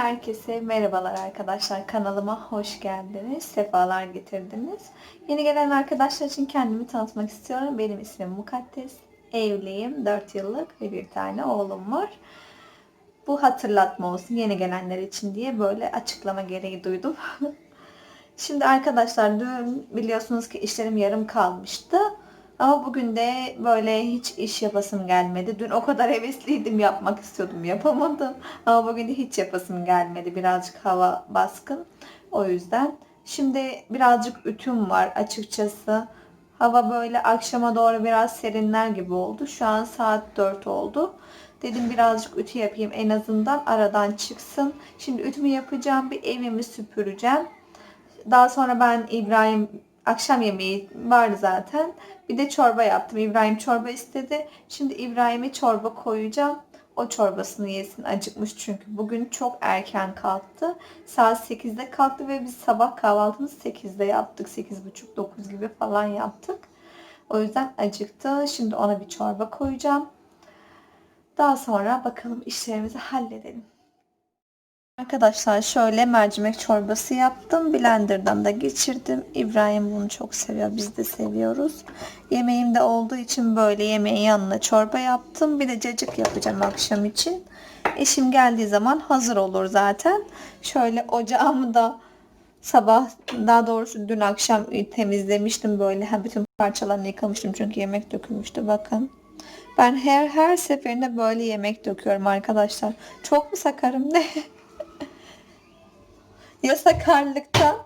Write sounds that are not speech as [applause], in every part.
Herkese merhabalar arkadaşlar. Kanalıma hoş geldiniz. Sefalar getirdiniz. Yeni gelen arkadaşlar için kendimi tanıtmak istiyorum. Benim ismim Mukaddes. Evliyim. 4 yıllık ve bir tane oğlum var. Bu hatırlatma olsun yeni gelenler için diye böyle açıklama gereği duydum. [laughs] Şimdi arkadaşlar dün biliyorsunuz ki işlerim yarım kalmıştı. Ama bugün de böyle hiç iş yapasım gelmedi. Dün o kadar hevesliydim yapmak istiyordum yapamadım. Ama bugün de hiç yapasım gelmedi. Birazcık hava baskın. O yüzden. Şimdi birazcık ütüm var açıkçası. Hava böyle akşama doğru biraz serinler gibi oldu. Şu an saat 4 oldu. Dedim birazcık ütü yapayım en azından aradan çıksın. Şimdi ütümü yapacağım. Bir evimi süpüreceğim. Daha sonra ben İbrahim akşam yemeği vardı zaten. Bir de çorba yaptım. İbrahim çorba istedi. Şimdi İbrahim'e çorba koyacağım. O çorbasını yesin. Acıkmış çünkü. Bugün çok erken kalktı. Saat 8'de kalktı ve biz sabah kahvaltımızı 8'de yaptık. 8.30-9 gibi falan yaptık. O yüzden acıktı. Şimdi ona bir çorba koyacağım. Daha sonra bakalım işlerimizi halledelim. Arkadaşlar şöyle mercimek çorbası yaptım. Blender'dan da geçirdim. İbrahim bunu çok seviyor. Biz de seviyoruz. Yemeğim de olduğu için böyle yemeğin yanına çorba yaptım. Bir de cacık yapacağım akşam için. Eşim geldiği zaman hazır olur zaten. Şöyle ocağımı da sabah daha doğrusu dün akşam temizlemiştim böyle. Ha, bütün parçalarını yıkamıştım çünkü yemek dökülmüştü. Bakın. Ben her her seferinde böyle yemek döküyorum arkadaşlar. Çok mu sakarım ne? [laughs] ya sakarlıktan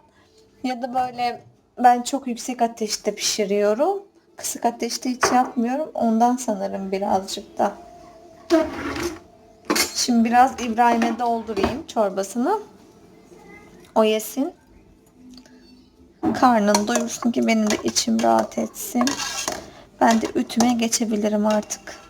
ya da böyle ben çok yüksek ateşte pişiriyorum. Kısık ateşte hiç yapmıyorum. Ondan sanırım birazcık da. Şimdi biraz İbrahim'e doldurayım çorbasını. O yesin. Karnını doyursun ki benim de içim rahat etsin. Ben de ütüme geçebilirim artık.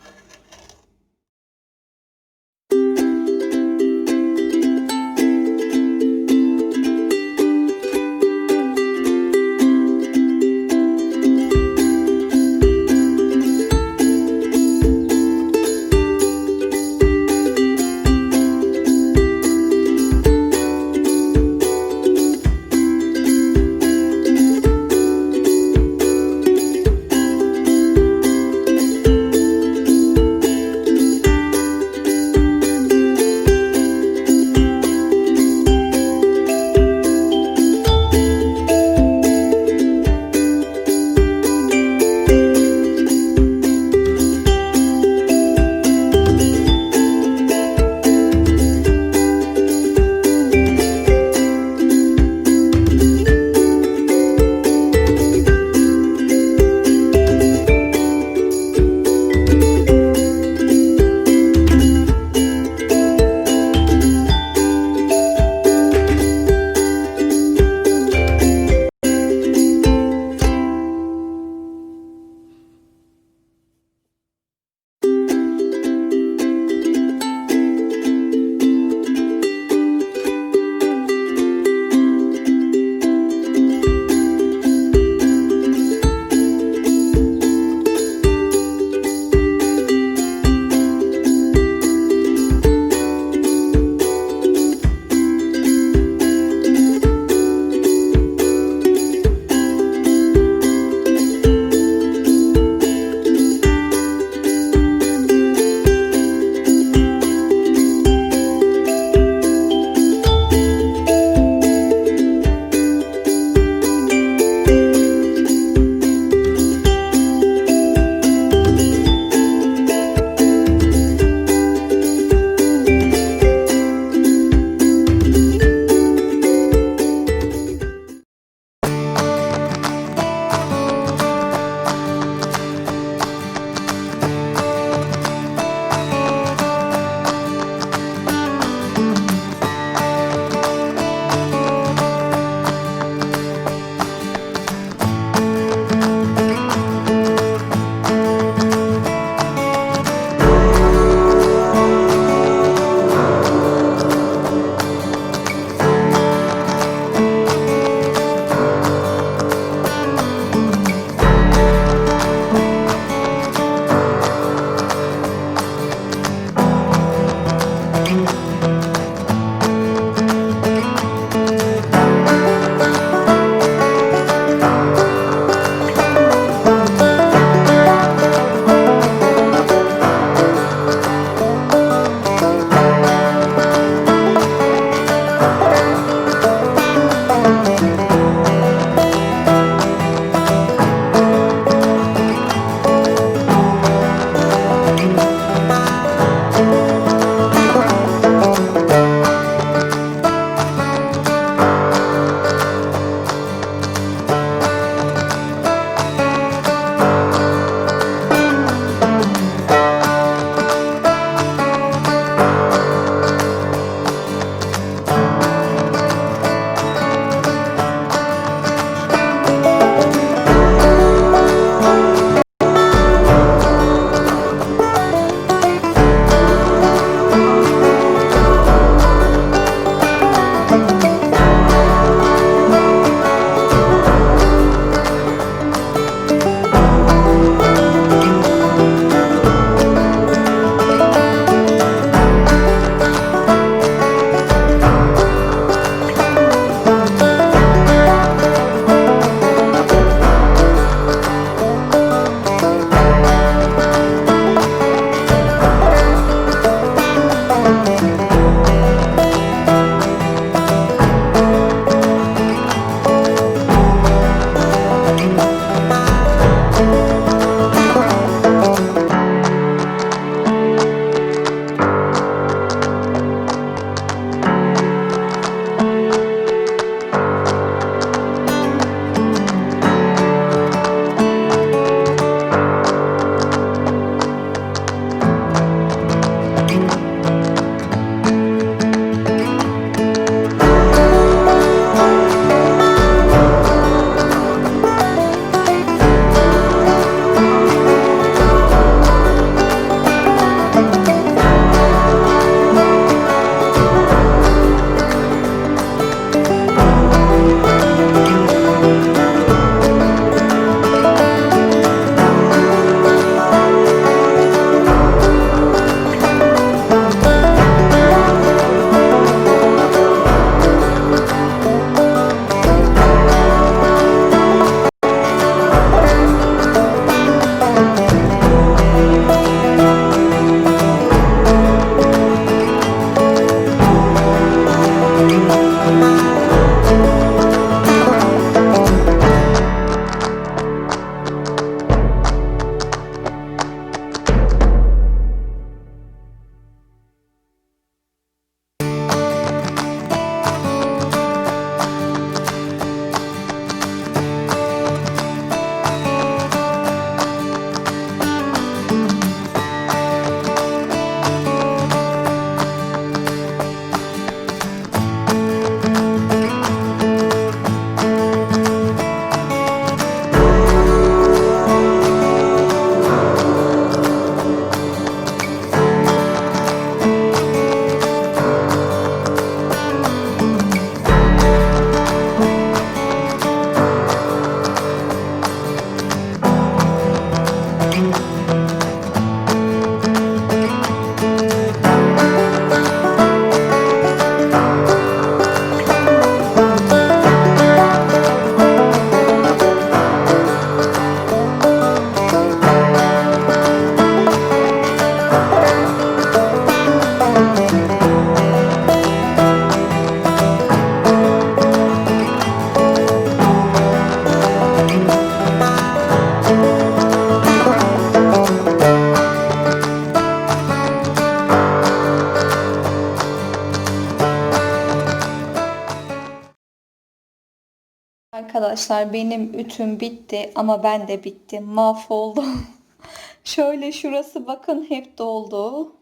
Arkadaşlar benim ütüm bitti ama ben de bittim. Mahvoldum. [laughs] Şöyle şurası bakın hep doldu.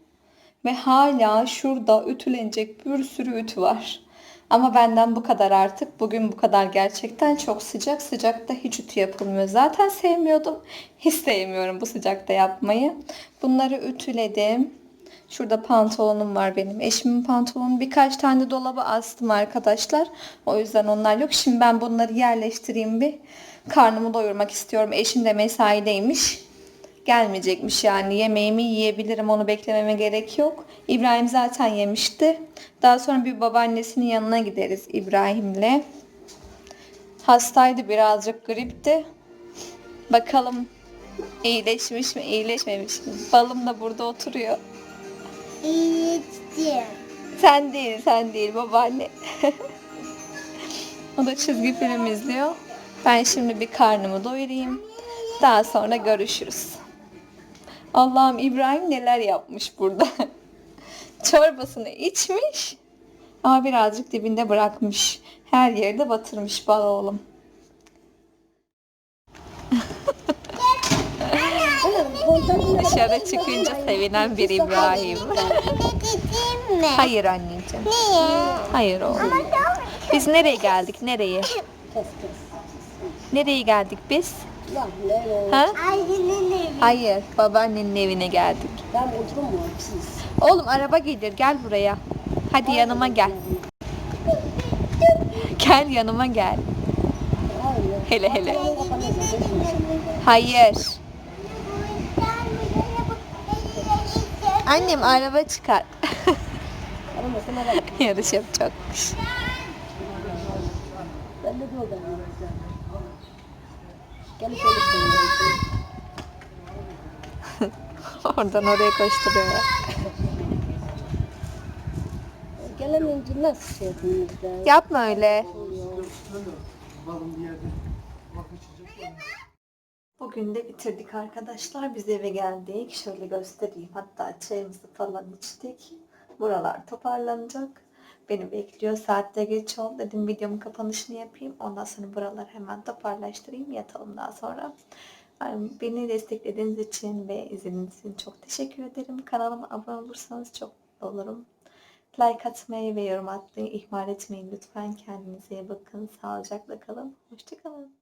Ve hala şurada ütülenecek bir sürü ütü var. Ama benden bu kadar artık. Bugün bu kadar gerçekten çok sıcak. Sıcakta hiç ütü yapılmıyor. Zaten sevmiyordum. [laughs] Hiç sevmiyorum bu sıcakta yapmayı. Bunları ütüledim. Şurada pantolonum var benim. Eşimin pantolonu birkaç tane dolaba astım arkadaşlar. O yüzden onlar yok. Şimdi ben bunları yerleştireyim bir. Karnımı doyurmak istiyorum. Eşim de mesaideymiş. Gelmeyecekmiş yani. Yemeğimi yiyebilirim. Onu beklememe gerek yok. İbrahim zaten yemişti. Daha sonra bir babaannesinin yanına gideriz İbrahim'le. Hastaydı birazcık gripti. Bakalım iyileşmiş mi iyileşmemiş mi? Balım da burada oturuyor. İçtim. Sen değil, sen değil babaanne. [laughs] o da çizgi film izliyor. Ben şimdi bir karnımı doyurayım. Daha sonra görüşürüz. Allah'ım İbrahim neler yapmış burada. [laughs] Çorbasını içmiş. Ama birazcık dibinde bırakmış. Her yerde batırmış bal oğlum. [laughs] Dışarı çıkınca sevinen bir İbrahim. Hayır anneciğim. Niye? Hayır oğlum. Biz nereye geldik? Nereye? Nereye geldik biz? Ha? Hayır, babaannenin evine geldik. Oğlum araba gelir, gel buraya. Hadi yanıma gel. Gel yanıma gel. Hele hele. Hayır. Annem araba çıkar. [laughs] Yarış yapacakmış. [laughs] Oradan oraya koşturuyor. Gelemeyince nasıl şey? Yapma öyle. Bugün de bitirdik arkadaşlar. Biz eve geldik. Şöyle göstereyim. Hatta çayımızı falan içtik. Buralar toparlanacak. Beni bekliyor. Saatte geç oldu. Dedim videomun kapanışını yapayım. Ondan sonra buraları hemen toparlaştırayım. Yatalım daha sonra. Beni desteklediğiniz için ve izlediğiniz için çok teşekkür ederim. Kanalıma abone olursanız çok mutlu olurum. Like atmayı ve yorum atmayı ihmal etmeyin lütfen. Kendinize iyi bakın. Sağlıcakla kalın. Hoşçakalın.